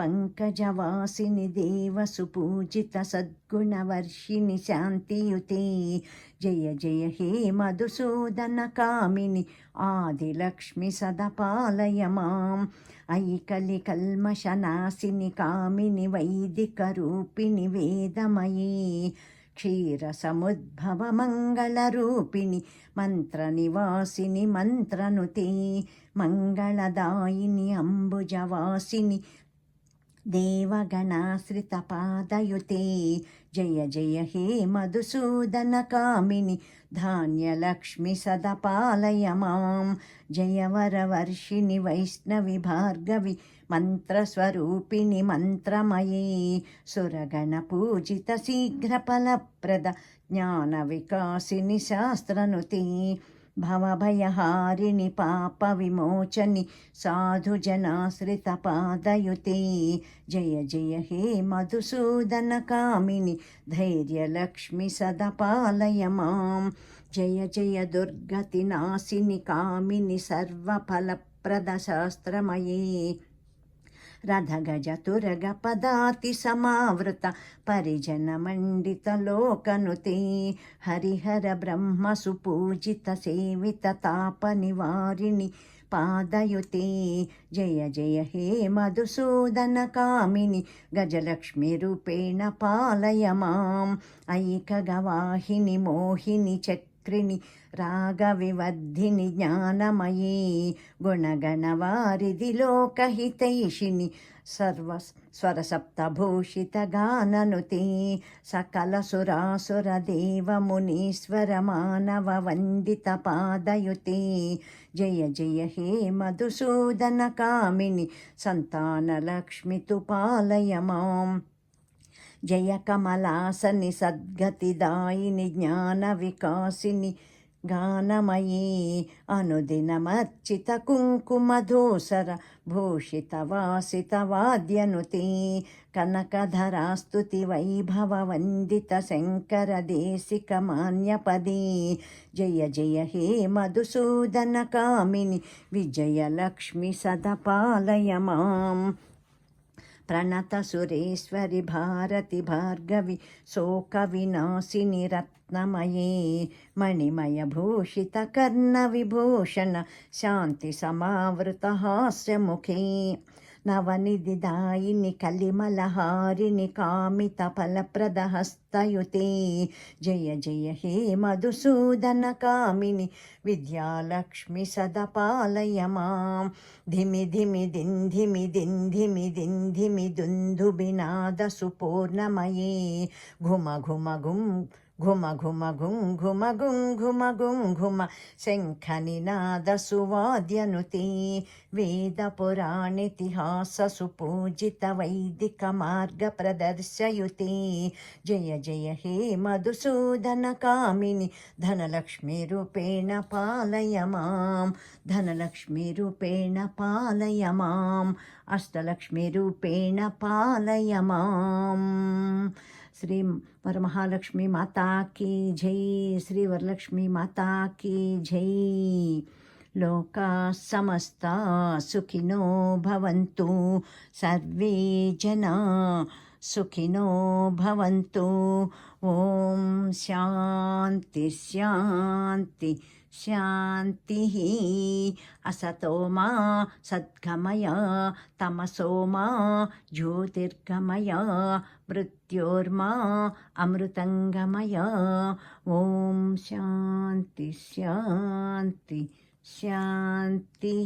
హేమమయీ మునిగణ వందిత మోక్షప్రదాయిని మంజుల భాషిని వేదనుతే పంకజవాసిని దేవ సుపూజిత సద్గుణవర్షిణి శాంతియుతే. జయ జయ హే మధుసూదన కామిని ఆదిలక్ష్మి సదపాలయ మాం ఐకలి కల్మషనాశిని కామిని వైదిక రూపిణి వేదమయీ క్షీరసముద్భవ మంగళరూపిణి మంత్రనివాసిని మంత్రనుతే మంగళదాయిని అంబుజవాసిని దేవగణాశ్రితపాదయుతే జయ జయ భవభయహారిణి పాప విమోచని సాధుజనాశ్రితపాదయుతే జయ జయ హే మధుసూదన కామిని ధైర్యలక్ష్మి సదపాలయ మాం జయ జయ దుర్గతి నాశిని కామిని సర్వఫలప్రద శాస్త్రమయే రథగజ తురగ పదాతి సమావృత పరిజన మండిత లోకనుతే హరిహర బ్రహ్మ సుపూజిత సేవిత తాప నివారిణి పాదయుతే జయ జయ హే మధుసూదన కామిని గజలక్ష్మి రూపేణ పాలయ మాం. ఐకగవాహిని మోహిని చక్రిని రాగవివర్ధిని జ్ఞానమయీ గుణగణవారిది లోకహితైషిని సర్వ స్వరసప్తభూషితగాననుతే సకల సురాసుర దేవమునీశ్వర మానవ వందిత పాదయుతే. జయ జయ హే మధుసూదన జయ కమలాసని సద్గతిదాయిని జ్ఞాన వికాసిని గానమయీ అనుదినమర్చిత కుంకుమధూసర భూషిత వాసిత వాద్యనుతి కనకధరాస్తుతి వైభవ వందిత శంకర దేశిక మాన్యపదీ జయ జయ హే మధుసూదన కామిని విజయలక్ష్మి సదపాలయ మాం. प्रणत प्रणतसुरेश्वरि भारति भार्गवि शोकविनाशिनि रत्नमये मणिमयभूषितकर्णविभूषण मुखे నవనిధి దాయిని కర్ణ కలిమలహారిణి కామిత ఫలప్రద హస్తయుతే. జయ జయ హే మధుసూదన కామిని విద్యాలక్ష్మి సదపాలయ మాం. ధిమి ధిమి దింధిమి దింధిమి దింధిమి దుందుబినాద సుపూర్ణమయే. ఘుమ ఘుమ ఘుం ఘుమ ఘుమ గుం ఘుమ గుం ఘుమ గుం ఘుమ శంఖనినాద సువాద్యనుతి వేద పురాణితిహాస సుపూజిత వైదిక మార్గ ప్రదర్శయుతి జయ జయ హే మధుసూదన కామిని ధనలక్ష్మి రూపేణ పాలయ మాం ధనలక్ష్మి రూపేణ పాలయ మాం అష్టలక్ష్మి రూపేణ పాలయ మాం श्री वरमहालक्ष्मी माता की जय, श्री वरलक्ष्मी माता की जय। लोका समस्ता सुखिनो भवन्तु सर्वे जना। సుఖినో భవంతు. ఓం శాంతి శాంతి శాంతి. అసతో మా సద్గమయ తమసో మా జ్యోతిర్గమయ మృత్యోర్మా అమృతంగమయ. ఓం శాంతి శాంతి శాంతి.